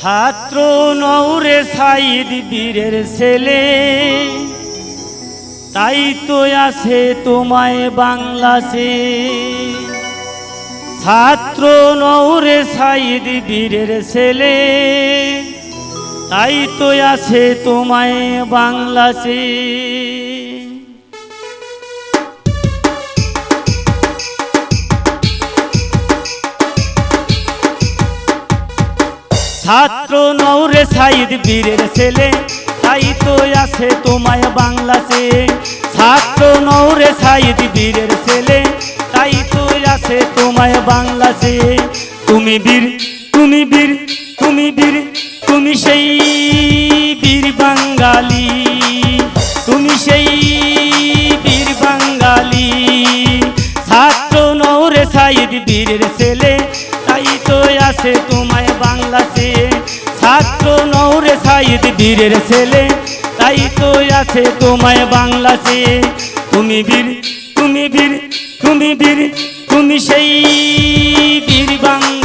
ছাত্র নৌরে সাইদ বীরের ছেলে। তাই তো আছে তোমায় বাংলাসে ছাত্র নৌরে সাইদ বীরের ছেলে। তাই তো আছে তোমায় বাংলাসে ছাত্র নৌরে সাইদ বীরের ছেলে। তাই তো আছে তোমায় বাংলাসে ছাত্র নৌরে সাইদ বীরের ছেলে। তাই তো আছে তোমায় বাংলাসে তুমি বীর তুমি বীর তুমি বীর, তুমি সেই বীর বাঙালি। তুমি সেই বীর বাঙালি। ছাত্র নৌরে সাইদ বীরের ছেলে। বীরের ছেলে, তাই তো আছে তোমায় বাংলাতে। তুমি বীর তুমি বীর তুমি বীর, তুমি সেই বীর বাঙালি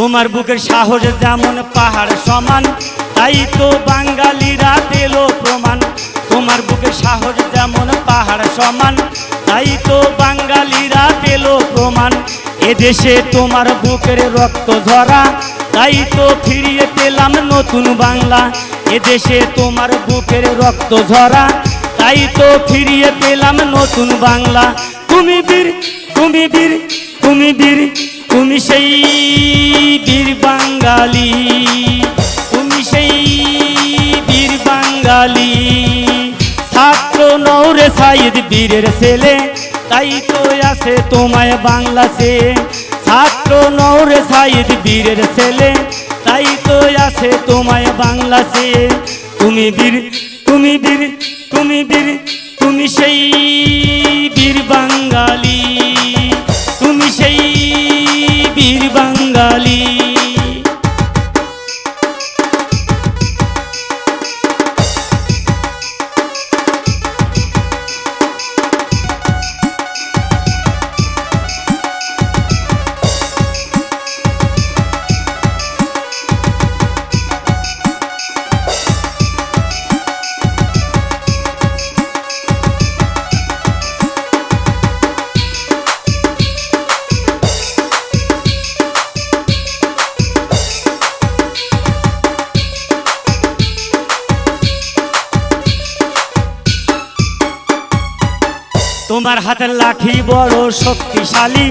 তোমার বুকের সাহস যেমন পাহাড় সমান, তাই তো বাঙালিরা পেল প্রমাণ। তোমার বুকের সাহস যেমন পাহাড় সমান, তাই তো বাঙালিরা পেল প্রমাণ। এদেশে তোমার বুকের রক্ত ঝরা, তাই তো ফিরিয়ে পেলাম নতুন বাংলা। এদেশে তোমার বুকের রক্ত ঝরা, তাই তো ফিরিয়ে পেলাম নতুন বাংলা। তুমি বীর তুমি বীর তুমি বীর তুমি সেই বীর বাঙালি, তুমি সেই বীর বাঙালি। ছাত্র নৌরে সাইদ বীরের ছেলে, তাই তো আছে তোমায় বাংলাতে। ছাত্র নৌরে সাইদ বীরের ছেলে, তাই তো আছে তোমায় বাংলাতে। তুমি বীর তুমি বীর তুমি বীর, তুমি সেই বীর বাঙালি। তুমি সেই বীর বাঙালি। তোমার হাতের লাঠি বড় শক্তিশালী।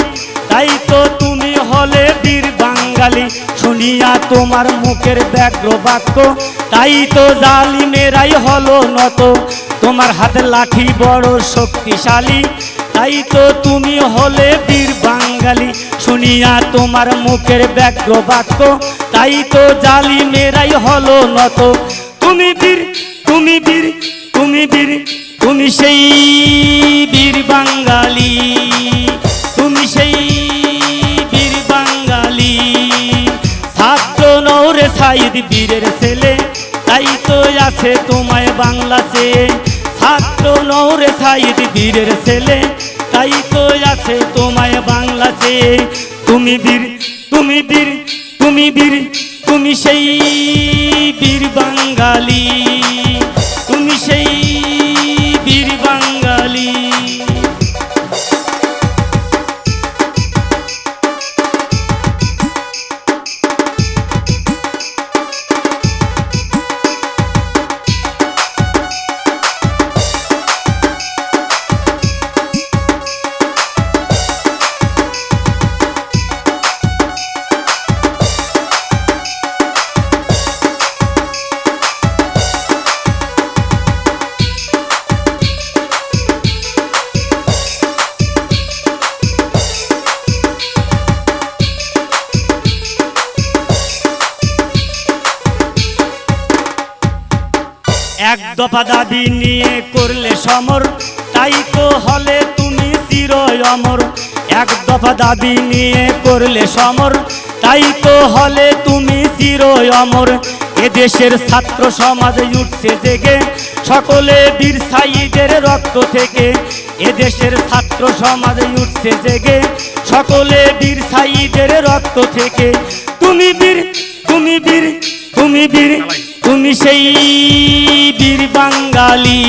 তাই তো তুমি হলে বীর বাঙালি। শুনিয়া তোমার মুখের ব্যগ্র বাক্য। তাই তো জালি মেরাই হলো নত। তোমার হাতের লাঠি বড় শক্তিশালী। তাই তো তুমি হলে বীর বাঙালি। শুনিয়া তোমার মুখের ব্যগ্র বাক্য। তাই তো জালি মেরাই হলো নত। তুমি বীর তুমি বীর তুমি বীর। তুমি সেই বীর বাঙালি, তুমি সেই বীর বাঙালি। ছাত্র নৌরে সাইদ বীরের ছেলে, তাই তো আছে তোমায় বাংলাতে। ছাত্র নৌরে সাইদ বীরের ছেলে, তাই তো আছে তোমায় বাংলাতে। তুমি বীর তুমি বীর তুমি বীর, তুমি সেই বীর বাঙালি। এক দফা দাবি নিয়ে করলে সমর, তাই তো হলে তুমি চির অমর। এক দফা দাবি নিয়ে করলে সমর, তাই তো হলে তুমি চির অমর। এদেশের ছাত্র সমাজে উঠছে জেগে, সকলে বীর সাইদের রক্ত থেকে। এদেশের ছাত্র সমাজে উঠছে জেগে, সকলে বীর সাইদের রক্ত থেকে। তুমি বীর তুমি বীর তুমি বীর। তুমি সেই বীর বাঙালি।